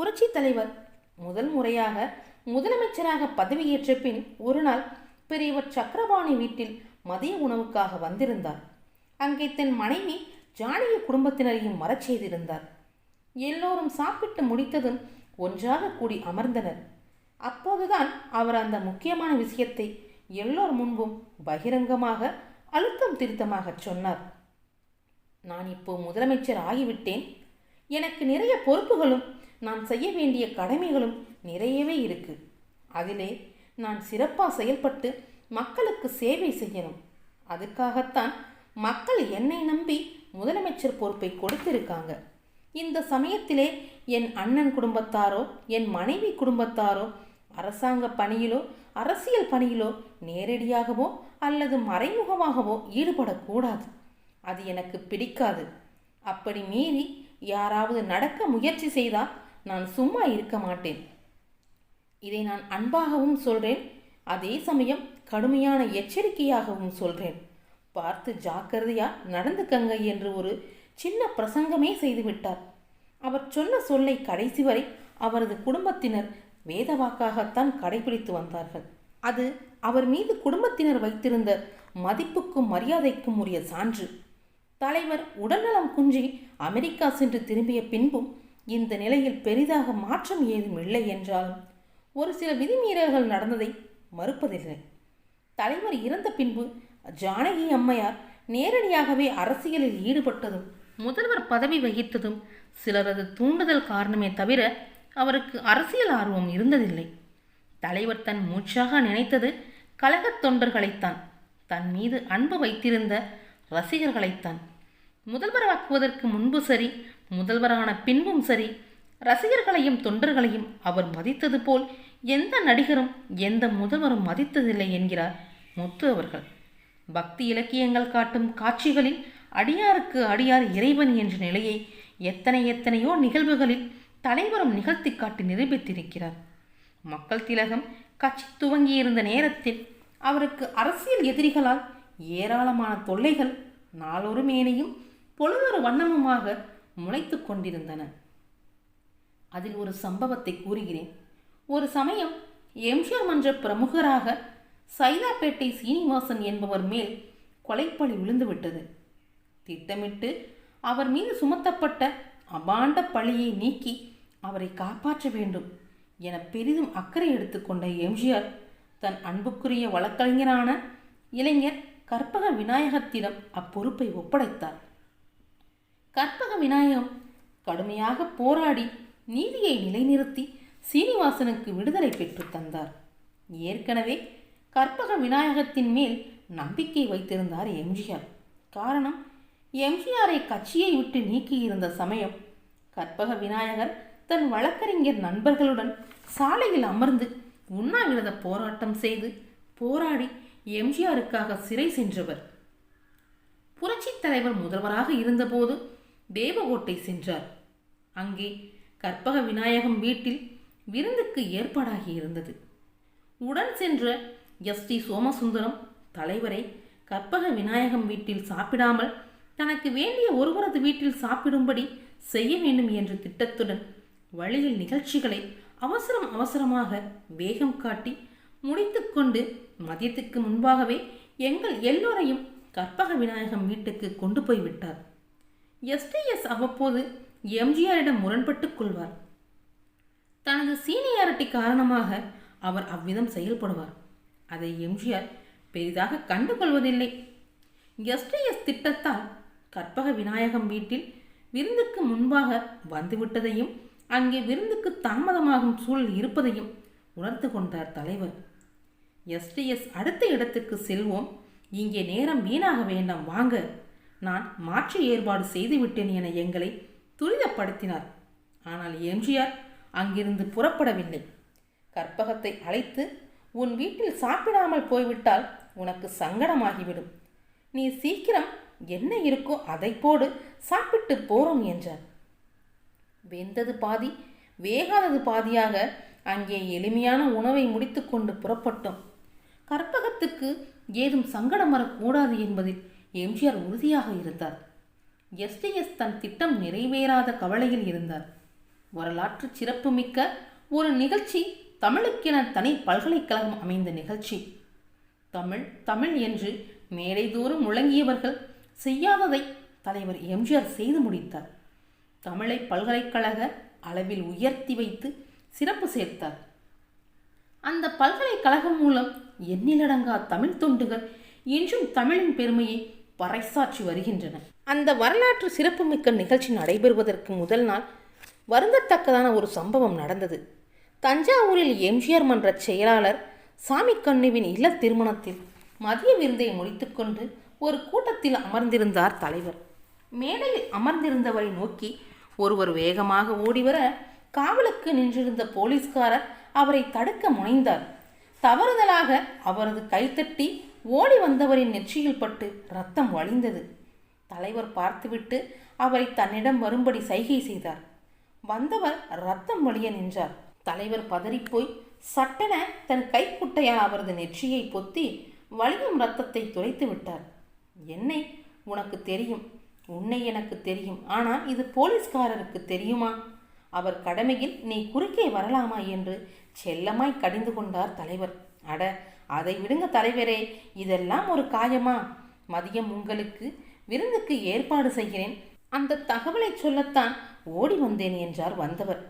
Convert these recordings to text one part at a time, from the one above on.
புரட்சி தலைவர் முதல் முறையாக முதலமைச்சராக பதவியேற்ற பின் ஒரு நாள் பெரியவர் சக்கரபாணி வீட்டில் மதிய உணவுக்காக வந்திருந்தார். அங்கே தன் மனைவி ஜானகி குடும்பத்தினரையும் வரச் செய்திருந்தார். எல்லோரும் சாப்பிட்டு முடித்ததும் ஒன்றாக கூடி அமர்ந்தனர். அப்போதுதான் அவர் அந்த முக்கியமான விஷயத்தை எல்லோர் முன்பும் பகிரங்கமாக அழுத்தம் திருத்தமாக சொன்னார். நான் இப்போ முதலமைச்சர் ஆகிவிட்டேன். எனக்கு நிறைய பொறுப்புகளும் நான் செய்ய வேண்டிய கடமைகளும் நிறையவே இருக்கு. அதிலே நான் சிறப்பாக செயல்பட்டு மக்களுக்கு சேவை செய்யணும். அதுக்காகத்தான் மக்கள் என்னை நம்பி முதலமைச்சர் பொறுப்பை கொடுத்திருக்காங்க. இந்த சமயத்திலே என் அண்ணன் குடும்பத்தாரோ என் மனைவி குடும்பத்தாரோ அரசாங்க பணியிலோ அரசியல் பணியிலோ நேரடியாகவோ அல்லது மறைமுகமாகவோ ஈடுபடக்கூடாது. அது எனக்கு பிடிக்காது. அப்படி மீறி யாராவது நடக்க முயற்சி செய்தால் நான் சும்மா இருக்க மாட்டேன். இதை நான் அன்பாகவும் சொல்றேன். அதே சமயம் கடுமையான எச்சரிக்கையாகவும் சொல்றேன். பார்த்து ஜாக்கிரதையா நடந்துக்கங்க என்று ஒரு சின்ன பிரசங்கமே செய்துவிட்டார் அவர் சொன்ன சொல்லை கடைசி வரை அவரது குடும்பத்தினர் வேதவாக்காகத்தான் கடைபிடித்து வந்தார்கள். அது அவர் மீது குடும்பத்தினர் வைத்திருந்த மதிப்புக்கும் மரியாதைக்கும் உரிய சான்று. தலைவர் உடல்நலம் குன்றி அமெரிக்கா சென்று திரும்பிய பின்பும் இந்த நிலையில் பெரிதாக மாற்றம் ஏதும் இல்லை என்றாலும் ஒரு சில விதிமீறல்கள் நடந்ததை மறுப்பதில்லை. தலைவர் இறந்த பின்பு ஜானகி அம்மையார் நேரடியாகவே அரசியலில் ஈடுபட்டதும் முதல்வர் பதவி வகித்ததும் சிலரது தூண்டுதல் காரணமே தவிர அவருக்கு அரசியல் ஆர்வம் இருந்ததில்லை. தலைவர் தன் மூச்சாக நினைத்தது கழகத் தொண்டர்களைத்தான் தன் மீது அன்பு வைத்திருந்த ரசிகர்களைத்தான். முதல்வராக்குவதற்கு முன்பு சரி முதல்வரான பின்பும் சரி ரசிகர்களையும் தொண்டர்களையும் அவர் மதித்தது போல் எந்த நடிகரும் எந்த முதல்வரும் மதித்ததில்லை என்கிறார் முத்து அவர்கள். பக்தி இலக்கியங்கள் காட்டும் காட்சிகளில் அடியாருக்கு அடியார் இறைவன் என்ற நிலையை எத்தனை எத்தனையோ நிகழ்வுகளில் தலைவரும் நிகழ்த்தி காட்டி நிரூபித்திருக்கிறார். மக்கள் திலகம் கட்சி துவங்கியிருந்த நேரத்தில் அவருக்கு அரசியல் எதிரிகளால் ஏராளமான தொல்லைகள் நாளொரு மேனையும் பொழுதொரு வண்ணமுமாக முளைத்து கொண்டிருந்தன. அதில் ஒரு சம்பவத்தை கூறுகிறேன். ஒரு சமயம் எம்ஜிஆர் மன்ற பிரமுகராக சைதாப்பேட்டை சீனிவாசன் என்பவர் மேல் கொலைப்பழி விழுந்துவிட்டது. திட்டமிட்டு அவர் மீது சுமத்தப்பட்ட அபாண்ட பழியை நீக்கி அவரை காப்பாற்ற வேண்டும் என பெரிதும் அக்கறை எடுத்துக்கொண்ட எம்ஜிஆர் தன் அன்புக்குரிய வழக்கறிஞரான இளைஞர் கற்பக விநாயகத்திடம் அப்பொறுப்பை ஒப்படைத்தார். கற்பக விநாயகம். கடுமையாக போராடி நீதியை நிலைநிறுத்தி சீனிவாசனுக்கு விடுதலை பெற்று தந்தார். ஏற்கனவே கற்பக விநாயகத்தின் மேல் நம்பிக்கை வைத்திருந்தார் எம்ஜிஆர். காரணம் எம்ஜிஆரை கட்சியை விட்டு நீக்கியிருந்த சமயம் கற்பக விநாயகர் தன் வழக்கறிஞர் நண்பர்களுடன் சாலையில் அமர்ந்து உண்ணாவிரத போராட்டம் செய்து போராடி எம்ஜிஆருக்காக சிறை சென்றவர். புரட்சித் தலைவர் முதல்வராக இருந்தபோது தேவகோட்டை சென்றார். அங்கே கற்பக விநாயகம் வீட்டில் விருந்துக்கு ஏற்பாடாகி இருந்தது. உடன் சென்ற எஸ் டி சோமசுந்தரம் தலைவரை கற்பக விநாயகம் வீட்டில் சாப்பிடாமல் தனக்கு வேண்டிய ஒருவரது வீட்டில் சாப்பிடும்படி செய்ய வேண்டும் என்ற திட்டத்துடன் வழியில் நிகழ்ச்சிகளை அவசரம் அவசரமாக வேகம் காட்டி முடித்துக்கொண்டு மதியத்துக்கு முன்பாகவே எங்கள் எல்லோரையும் கற்பக விநாயகம் வீட்டுக்கு கொண்டு போய் விட்டார். எஸ்டிஎஸ் அவ்வப்போது எம்ஜிஆரிடம் முரண்பட்டுக் கொள்வார். தனது சீனியாரிட்டி காரணமாக அவர் அவ்விதம் செயல்படுவார். அதை எம்ஜிஆர் பெரிதாக கண்டுகொள்வதில்லை. எஸ்டிஎஸ் திட்டத்தால் கற்பக விநாயகம் வீட்டில் விருந்துக்கு முன்பாக வந்துவிட்டதையும் அங்கே விருந்துக்கு தாமதமாகும் சூழல் இருப்பதையும் உணர்ந்து கொண்டார் தலைவர். எஸ்டிஎஸ் அடுத்த இடத்துக்கு செல்வோம். இங்கே நேரம் வீணாக வேண்டாம். வாங்க. நான் மாற்று ஏற்பாடு செய்துவிட்டேன் என எங்களை துரிதப்படுத்தினார். ஆனால் எம்ஜிஆர் அங்கிருந்து புறப்படவில்லை. கற்பகத்தை அழைத்து உன் வீட்டில் சாப்பிடாமல் போய்விட்டால் உனக்கு சங்கடமாகிவிடும். நீ சீக்கிரம் என்ன இருக்கோ அதை போடு சாப்பிட்டு போறோம் என்றார். வெந்தது பாதி வேகாதது பாதியாக அங்கே எளிமையான உணவை முடித்துக்கொண்டு புறப்பட்டோம். கற்பகத்துக்கு ஏதும் சங்கடம் வரக்கூடாது என்பதில் எம்ஜிஆர் உறுதியாக இருந்தார். எஸ்டிஎஸ் தன் திட்டம் நிறைவேறாத கவலையில் இருந்தார். வரலாற்று சிறப்புமிக்க ஒரு நிகழ்ச்சி தமிழுக்கென தனி பல்கலைக்கழகம் அமைந்த நிகழ்ச்சி. தமிழ் தமிழ் என்று மேடைதோறும் முழங்கியவர்கள் செய்யாததை தலைவர் எம்ஜிஆர் செய்து முடித்தார். தமிழை பல்கலைக்கழக அளவில் உயர்த்தி வைத்து சிறப்பு சேர்த்தார். அந்த பல்கலைக்கழகம் மூலம் எண்ணிலடங்கா தமிழ் தொண்டுகள் இன்றும் தமிழின் பெருமையை பறைசாற்றி வருகின்றன. அந்த வரலாற்று சிறப்புமிக்க நிகழ்ச்சி நடைபெறுவதற்கு முதல் நாள் வருந்தத்தக்கதான ஒரு சம்பவம் நடந்தது. தஞ்சாவூரில் எம்ஜிஆர் மன்ற செயலாளர் சாமி கண்ணுவின் இல்ல திருமணத்தில் மதிய விருந்தை முடித்துக்கொண்டு ஒரு கூட்டத்தில் அமர்ந்திருந்தார் தலைவர். மேடையில் அமர்ந்திருந்தவரை நோக்கி ஒருவர் வேகமாக ஓடிவர காவலுக்கு நின்றிருந்த போலீஸ்காரர் அவரை தடுக்க முனைந்தார். தவறுதலாக அவரது கைத்தட்டி ஓடி வந்தவரின் நெற்றியில் பட்டு ரத்தம் வழிந்தது. தலைவர் பார்த்துவிட்டு அவரை தன்னிடம் வரும்படி சைகை செய்தார். வந்தவர் ரத்தம் வழிய நின்றார். தலைவர் பதறிப்போய் சட்டென தன் கைக்குட்டையால் அவரது நெற்றியை பொத்தி வலியும் ரத்தத்தை துடைத்து விட்டார். என்னை உனக்கு தெரியும் உன்னை எனக்கு தெரியும் ஆனால் இது போலீஸ்காரருக்கு தெரியுமா? அவர் கடமையில் நீ குறுக்கே வரலாமா என்று செல்லமாய் கடிந்து கொண்டார் தலைவர். அட அதை விடுங்க தலைவரே இதெல்லாம் ஒரு காயமா? மதியம் உங்களுக்கு விருந்துக்கு ஏற்பாடு செய்கிறேன். அந்த தகவலை சொல்லத்தான் ஓடி வந்தேன் என்றார் வந்தவர்.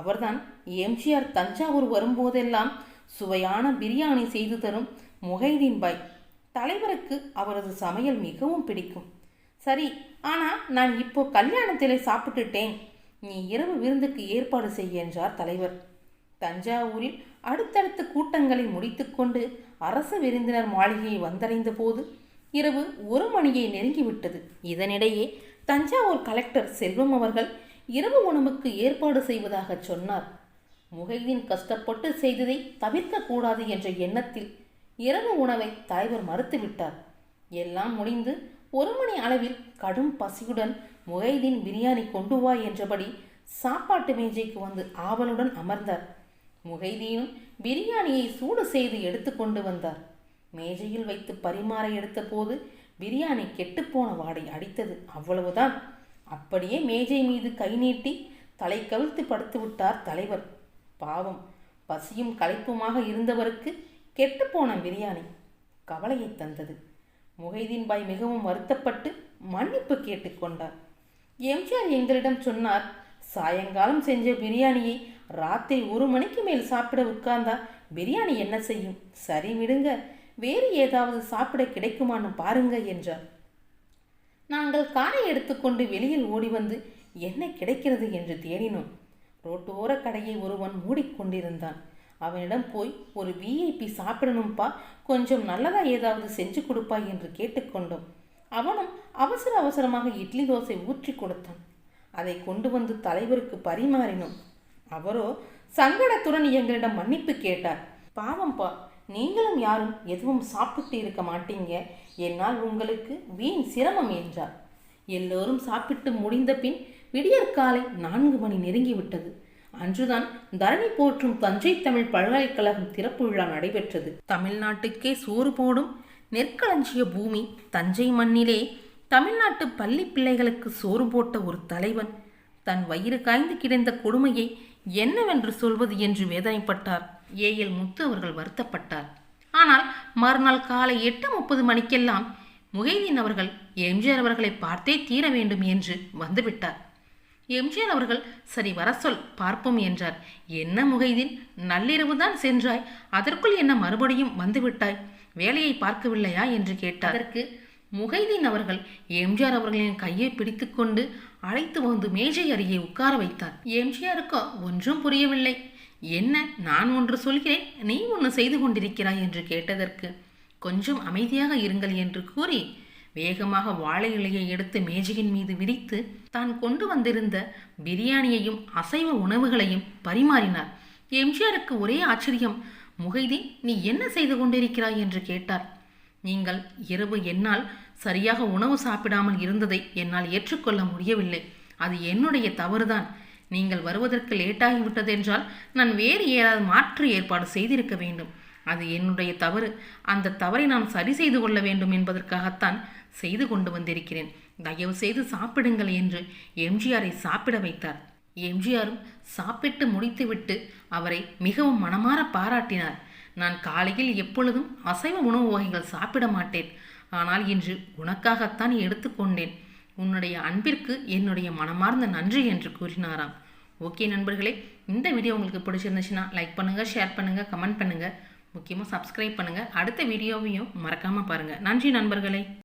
அவர்தான் எம்ஜிஆர் தஞ்சாவூர் வரும்போதெல்லாம் சுவையான பிரியாணி செய்து தரும் முகைதீன் பாய். தலைவருக்கு அவரது சமையல் மிகவும் பிடிக்கும். சரி ஆனால் நான் இப்போ கல்யாணத்திலே சாப்பிட்டுட்டேன். நீ இரவு விருந்துக்கு ஏற்பாடு செய்ய என்றார் தலைவர். தஞ்சாவூரில் அடுத்தடுத்த கூட்டங்களை முடித்துக்கொண்டு அரசு விருந்தினர் மாளிகையை வந்தடைந்த போது இரவு ஒரு மணியை நெருங்கிவிட்டது. இதனிடையே தஞ்சாவூர் கலெக்டர் செல்வம் அவர்கள் இரவு உணவுக்கு ஏற்பாடு செய்வதாக சொன்னார். முகைதீன் கஷ்டப்பட்டு செய்ததை தவிர்க்கக்கூடாது என்ற எண்ணத்தில் இரவு உணவை தலைவர் மறுத்துவிட்டார். எல்லாம் முடிந்து ஒரு மணி அளவில் கடும் பசியுடன் முகைதீன் பிரியாணி கொண்டு வா என்றபடி சாப்பாட்டு மேஜைக்கு வந்து ஆவலுடன் அமர்ந்தார். முகைதீனும் பிரியாணியை சூடு செய்து எடுத்து கொண்டு வந்தார். மேஜையில் வைத்து பரிமாற எடுத்தபோது பிரியாணி கெட்டுப்போன வாடை அடித்தது. அவ்வளவுதான். அப்படியே மேஜை மீது கை நீட்டி தலை கவிழ்த்து படுத்து விட்டார் தலைவர். பாவம். பசியும் களைப்புமாக இருந்தவருக்கு கெட்டுப்போன பிரியாணி கவலையை தந்தது. முகைதீன் பாய் மிகவும் வருத்தப்பட்டு மன்னிப்பு கேட்டுக்கொண்டார் எம்ஜிஆர் எங்களிடம் சொன்னார் சாயங்காலம் செஞ்ச பிரியாணியை ராத்திரி ஒரு மணிக்கு மேல் சாப்பிட உட்கார்ந்தா பிரியாணி என்ன செய்யும்? சரி விடுங்க. வேறு ஏதாவது சாப்பிட கிடைக்குமான்னு பாருங்க என்றார். நாங்கள் காரை எடுத்துக்கொண்டு வெளியில் ஓடி வந்து என்ன கிடைக்கிறது? என்று தேடினோம். ரோட்டோர கடையை ஒருவன் மூடிக்கொண்டிருந்தான். அவனிடம் போய் ஒரு விஐபி சாப்பிடணும்ப்பா கொஞ்சம் நல்லதா ஏதாவது செஞ்சு கொடுப்பா என்று கேட்டுக்கொண்டோம் அவனும் அவசர அவசரமாக இட்லி தோசை ஊற்றி கொடுத்தான். அதை கொண்டு வந்து தலைவருக்கு பரிமாறினோம். அவரோ சங்கடத்துடன் எங்களிடம் மன்னிப்பு கேட்டார். பாவம்பா நீங்களும் யாரும் எதுவும் சாப்பிட்டு இருக்க மாட்டீங்க. என்னால் உங்களுக்கு வீண் சிரமம் என்றார். எல்லோரும் சாப்பிட்டு முடிந்த பின் விடியற்காலை நான்கு மணி நெருங்கிவிட்டது. அன்றுதான் தரணி போற்றும் தஞ்சை தமிழ் பல்கலைக்கழகம் திறப்பு விழா நடைபெற்றது. தமிழ்நாட்டுக்கே சோறு போடும் நெற்களஞ்சிய பூமி தஞ்சை மண்ணிலே தமிழ்நாட்டு பள்ளி பிள்ளைகளுக்கு சோறு போட்ட ஒரு தலைவன் தன் வயிறு காய்ந்து கிடந்த கொடுமையை என்னவென்று சொல்வது என்று வேதனைப்பட்டார். ஏஎல் முத்து அவர்கள் வருத்தப்பட்டார். ஆனால் மறுநாள் காலை எட்டு முப்பது மணிக்கெல்லாம் முகைதீன் அவர்கள் எம்ஜிஆர் அவர்களை பார்த்தே தீர வேண்டும் என்று வந்துவிட்டார். எம்ஜிஆர் அவர்கள் சரி வர சொல் பார்ப்போம் என்றார். என்ன முகைதீன் நள்ளிரவுதான் சென்றாய் அதற்குள் என்ன மறுபடியும் வந்துவிட்டாய் வேலையை பார்க்கவில்லையா என்று கேட்டார். அதற்கு முகைதீன் அவர்கள் எம்ஜிஆர் அவர்களின் கையை பிடித்துக்கொண்டு அழைத்து வந்து மேஜை அருகே உட்கார வைத்தார். எம்ஜிஆருக்கோ ஒன்றும் புரியவில்லை. என்ன நான் ஒன்று சொல்கிறேன். நீ ஒன்று செய்து கொண்டிருக்கிறாய்? என்று கேட்டதற்கு கொஞ்சம் அமைதியாக இருங்கள் என்று கூறி வேகமாக வாழை இலையை எடுத்து மேஜையின் மீது விரித்து தான் கொண்டு வந்திருந்த பிரியாணியையும் அசைவ உணவுகளையும் பரிமாறினார். எம்ஜிஆருக்கு ஒரே ஆச்சரியம் முகைதீன் நீ என்ன செய்து கொண்டிருக்கிறாய்? என்று கேட்டார். நீங்கள் இரவு என்னால் சரியாக உணவு சாப்பிடாமல் இருந்ததை என்னால் ஏற்றுக்கொள்ள முடியவில்லை. அது என்னுடைய தவறுதான். நீங்கள் வருவதற்கு லேட்டாகிவிட்டதென்றால் நான் வேறு ஏதாவது மாற்று ஏற்பாடு செய்திருக்க வேண்டும். அது என்னுடைய தவறு. அந்த தவறை நான் சரி செய்து கொள்ள வேண்டும் என்பதற்காகத்தான் செய்து கொண்டு வந்திருக்கிறேன். தயவு செய்து சாப்பிடுங்கள் என்று எம்ஜிஆரை சாப்பிட வைத்தார். எம்ஜிஆரும் சாப்பிட்டு முடித்துவிட்டு அவரை மிகவும் மனமாற பாராட்டினார். நான் காலையில் எப்பொழுதும் அசைவ உணவு வகைகள் சாப்பிட மாட்டேன். ஆனால் இன்று உனக்காகத்தான் எடுத்துக்கொண்டேன் உன்னுடைய அன்பிற்கு என்னுடைய மனமார்ந்த நன்றி என்று கூறினாராம். ஓகே நண்பர்களே இந்த வீடியோ உங்களுக்கு பிடிச்சிருந்துச்சுன்னா லைக் பண்ணுங்கள் ஷேர் பண்ணுங்கள் கமெண்ட் பண்ணுங்கள் முக்கியமாக சப்ஸ்கிரைப் பண்ணுங்கள் அடுத்த வீடியோவையும் மறக்காமல் பாருங்கள் நன்றி நண்பர்களே.